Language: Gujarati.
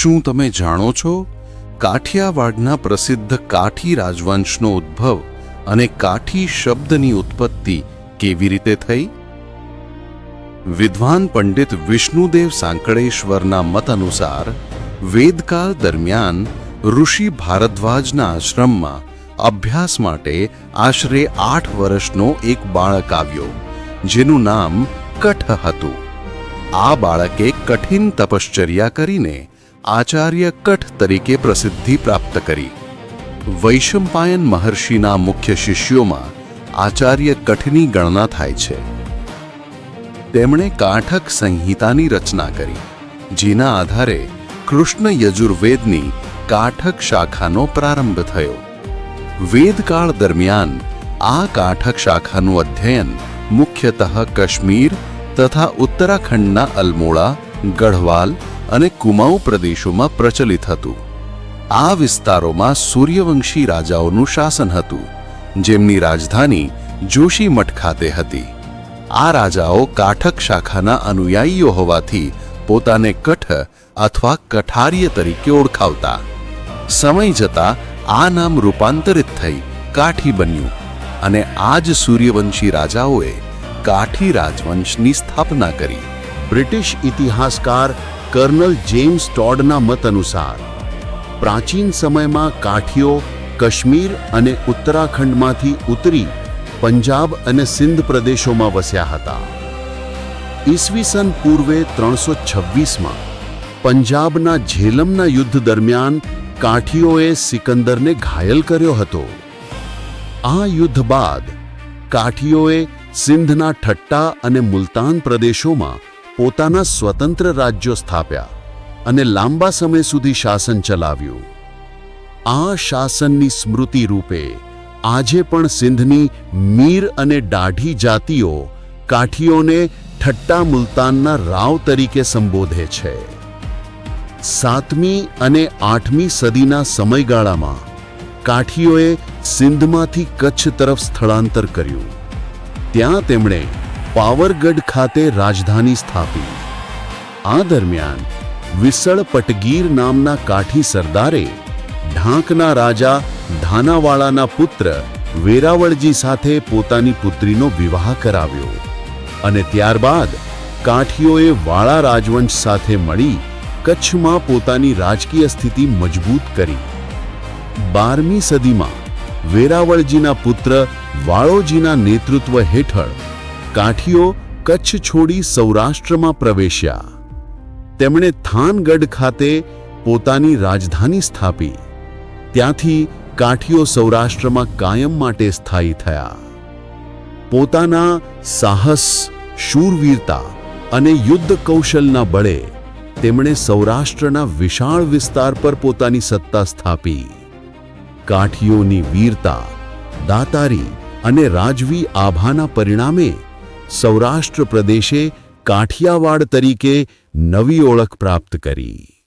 શું તમે જાણો છો? કાઠિયાવાડના પ્રસિદ્ધ કાઠી રાજવંશનો ઉદ્ભવ અને કાઠી શબ્દની ઉત્પત્તિ કેવી રીતે થઈ? વિદ્વાન પંડિત વિષ્ણુદેવ સાંકળેશ્વરના મત અનુસાર, વેદકાળ દરમિયાન ઋષિ ભારદ્વાજના આશ્રમમાં અભ્યાસ માટે આશરે આઠ વર્ષનો એક બાળક આવ્યો, જેનું નામ કઠ હતું. આ બાળકે કઠિન તપશ્ચર્યા કરીને આચાર્ય કઠ તરીકે પ્રસિદ્ધિ પ્રાપ્ત કરી. વૈશંપાયન મહર્ષિના મુખ્ય શિષ્યોમાં આચાર્ય કઠની ગણના થાય છે. તેમણે કાઠક સંહિતાની રચના કરી, જેના આધારે કૃષ્ણ યજુર્વેદની કાઠક શાખાનો પ્રારંભ થયો. વેદકાળ દરમિયાન આ કાઠક શાખાનું અધ્યયન મુખ્યતઃ કાશ્મીર તથા ઉત્તરાખંડના અલમોડા, ગઢવાલ અને કુમાઉ પ્રદેશોમાં પ્રચલિત હતું. આ વિસ્તારોમાં સૂર્યવંશી રાજાઓનું શાસન હતું, જેમની રાજધાની જોશીમઠ ખાતે હતી. આ રાજાઓ કાઠક શાખાના અનુયાયીઓ હોવાથી પોતાને કઠ અથવા કઠાર્ય તરીકે ઓળખાવતા. સમય જતા આ નામ રૂપાંતરિત થઈ કાઠી બન્યું અને આ જ સૂર્યવંશી રાજાઓએ કાઠી રાજવંશની સ્થાપના કરી. બ્રિટિશ ઇતિહાસકાર કર્નલ જેમ્સ ટોડના મત અનુસાર પ્રાચીન સમયમાં કાઠીઓ કાશ્મીર અને ઉત્તરાખંડમાંથી ઉતરી પંજાબ અને સિંધ પ્રદેશોમાં વસ્યા હતા. ઈસવીસન પૂર્વે ત્રણસો છવ્વીસમાં પંજાબના ઝેલમના યુદ્ધ દરમિયાન કાઠીઓએ સિકંદરને ઘાયલ કર્યો હતો. આ યુદ્ધ બાદ કાઠીઓએ સિંધના ઠટ્ટા અને મુલતાન પ્રદેશોમાં પોતાના સ્વતંત્ર રાજ્યો સ્થાપ્યા અને લાંબા સમય સુધી શાસન ચલાવ્યું. આ શાસનની સ્મૃતિ રૂપે આજે પણ સિંધની મીર અને દાઢી જાતિઓ કાઠીઓને ઠટ્ટા મુલતાનના રાવ તરીકે સંબોધે છે. સાતમી અને આઠમી સદીના સમયગાળામાં કાઠીઓએ સિંધમાંથી કચ્છ તરફ સ્થળાંતર કર્યું. ત્યાં તેમણે પાવરગઢ ખાતે રાજધાની સ્થાપી. આ દરમિયાન વિસળ પટગીર નામના કાઠી સરદારે ઢાંકના રાજા ધાનાવાળાના પુત્ર વેરાવળજી સાથે પોતાની પુત્રીનો વિવાહ કરાવ્યો અને ત્યારબાદ કાઠીઓએ વાળા રાજવંશ સાથે મળી કચ્છમાં પોતાની રાજકીય સ્થિતિ મજબૂત કરી. બારમી સદીમાં વેરાવળજીના પુત્ર વાળોજીના નેતૃત્વ હેઠળ કાઠીઓ કચ્છ છોડી સૌરાષ્ટ્રમાં પ્રવેશ્યા. તેમણે થાનગઢ ખાતે પોતાની રાજધાની સ્થાપી. ત્યાંથી કાઠીઓ સૌરાષ્ટ્રમાં કાયમ માટે સ્થાયી થયા. પોતાના સાહસ, શૂરવીરતા અને યુદ્ધ કૌશલના બળે તેમણે સૌરાષ્ટ્રના વિશાળ વિસ્તાર પર પોતાની સત્તા સ્થાપી. કાઠીઓની વીરતા, દાતારી અને રાજવી આભાના પરિણામે સૌરાષ્ટ્ર પ્રદેશે કાઠિયાવાડ તરીકે નવી ઓળખ પ્રાપ્ત કરી.